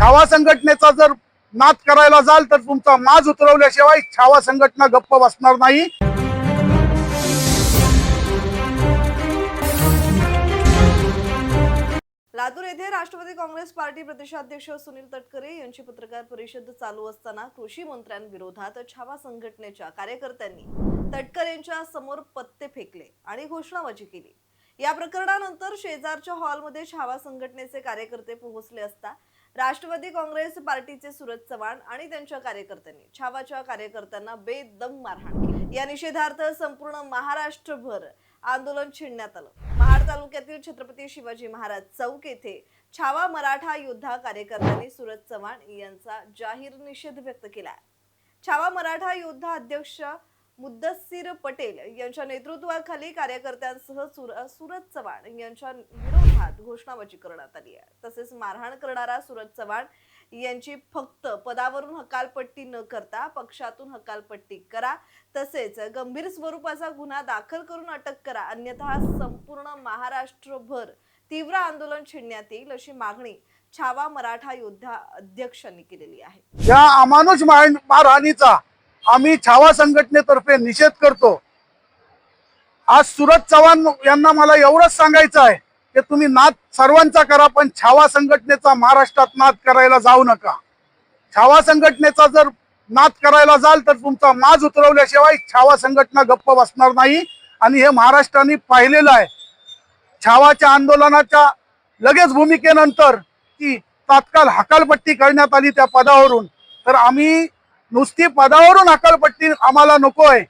छावा संघटनेचा जर नाद करायला जाल तर तुमचा माज उतरवल्याशिवाय छावा संघटना गप्प बसणार नाही. लातूर येथे राष्ट्रवादी काँग्रेस पार्टी प्रदेशाध्यक्ष सुनील तटकरे यांची पत्रकार परिषद चालू असताना कृषी मंत्र्यांविरोधात छावा संघटनेच्या कार्यकर्त्यांनी तटकरेंच्या समोर पत्ते फेकले आणि घोषणाबाजी केली. या प्रकरणानंतर शेजारच्या हॉलमध्ये छावा संघटनेचे कार्यकर्ते पोहोचले असता राष्ट्रवादी काँग्रेस पार्टीचे सुरज चव्हाण आणि त्यांच्या कार्यकर्त्यांनी छावाच्या कार्यकर्त्यांना बेदम मारहाण केली. या निषेधार्थ संपूर्ण महाराष्ट्रभर आंदोलन छेडण्यात आलं. महाड तालुक्यातील छत्रपती शिवाजी महाराज चौक येथे छावा मराठा योद्धा कार्यकर्त्यांनी सुरज चव्हाण यांचा जाहीर निषेध व्यक्त केला छावा मराठा योद्धा अध्यक्ष मुद्दस्सीर पटेल यांच्या नेतृत्वाखाली कार्यकर्त्यांसह सुरज चव्हाण यांच्या विरोधात घोषणाबाजी करण्यात आली आहे. तसेच मारहाण करणारा सुरज चव्हाण यांची फक्त पदावरून हकालपट्टी न करता पक्षातून हकालपट्टी करा तसेच गंभीर स्वरूपाचा गुन्हा दाखल करून अटक करा अन्यथा संपूर्ण महाराष्ट्रभर तीव्र आंदोलन छेडण्यात येईल अशी मागणी छावा मराठा योद्धा अध्यक्षांनी केलेली आहे. या अमानुष मारहाणीचा आम्ही छावा संघटनेतर्फे निषेध करतो. आज सुरज चव्हाण यांना मला एवढंच सांगायचं आहे की तुम्ही नाद सर्वांचा करा पण छावा संघटनेचा महाराष्ट्रात नाद करायला जाऊ नका. छावा संघटनेचा जर नाद करायला जाल तर तुमचा माज उतरवल्याशिवाय छावा संघटना गप्प बसणार नाही. आणि हे महाराष्ट्राने पाहिलेलं आहे. छावाच्या आंदोलनाच्या लगेच भूमिकेनंतर की तात्काळ हकालपट्टी करण्यात आली त्या पदावरून. तर आम्ही नुसती पदावरून हकालपट्टी आम्हाला नकोय.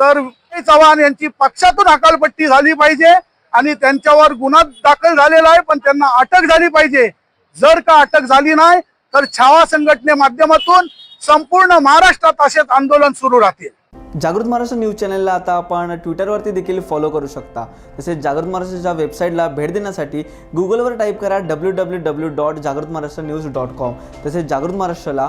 तर चव्हाण यांची पक्षातून हकालपट्टी झाली पाहिजे आणि त्यांच्यावर गुन्हा दाखल झालेला आहे पण त्यांना अटक झाली पाहिजे. जर का अटक झाली नाही तर छावा संघटने माध्यमातून संपूर्ण महाराष्ट्रात असेच आंदोलन सुरू राहतील. जागृत महाराष्ट्र न्यूज चॅनलला आता आपण ट्विटरवरती देखील फॉलो करू शकता. तसेच जागृत महाराष्ट्राच्या वेबसाईटला भेट देण्यासाठी गुगलवर टाईप करा डब्ल्यू डब्ल्यू डब्ल्यू डॉट जागृत महाराष्ट्र न्यूज डॉट कॉम तसेच जागृत महाराष्ट्राला